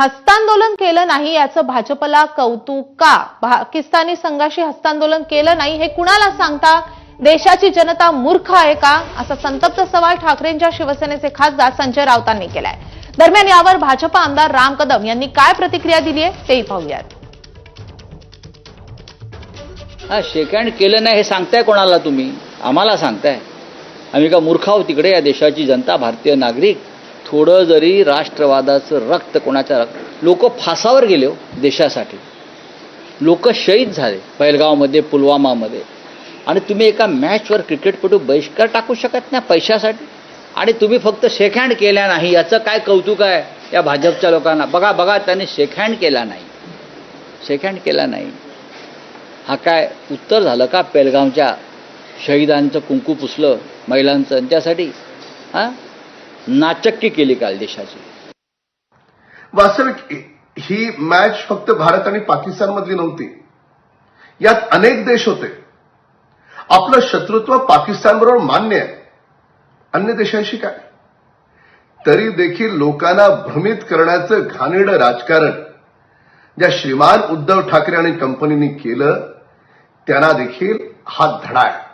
हस्तांदोलन केलं नाही याचं भाजपला कौतुक का? पाकिस्तानी संघाशी हस्तांदोलन केलं नाही हे कुणाला सांगता? देशाची जनता मूर्ख आहे का? असा संतप्त सवाल ठाकरेंच्या शिवसेनेचे खासदार संजय राऊतांनी केलाय. दरम्यान यावर भाजपा आमदार राम कदम यांनी काय प्रतिक्रिया दिली आहे तेही पाहूयात. हा शेकँड केलं नाही हे सांगताय कोणाला तुम्ही? आम्हाला सांगताय. आम्ही का मूर्ख आहोत तिकडे या देशाची जनता भारतीय नागरिक? थोडं जरी राष्ट्रवादाचं रक्त कोणाच्या रक्त लोक फासावर गेले हो देशासाठी. लोक शहीद झाले पहिलगावमध्ये पुलवामामध्ये. आणि तुम्ही एका मॅचवर क्रिकेटपटू बहिष्कार टाकू शकत नाही पैशासाठी? आणि तुम्ही फक्त शेक हँड केल्या नाही याचं काय कौतुक आहे या भाजपच्या लोकांना? बघा बघा त्यांनी शेक हँड केला नाही. शेक हँड केला नाही. हा काय उत्तर झालं का? पेलगावच्या शहीदांचं कुंकू पुसलं महिलांचं त्यासाठी? हां? नाचक्की केली काल देशाची. वास्तविक ही मॅच फक्त भारत आणि पाकिस्तान मधली नव्हती. यात अनेक देश होते. आपलं शत्रुत्व पाकिस्तानबरोबर मान्य आहे. अन्य देशांशी काय? तरी देखील लोकांना भ्रमित करण्याचं घाणेडं राजकारण ज्या श्रीमान उद्धव ठाकरे आणि कंपनीने केलं त्यांना देखील हा धडा आहे.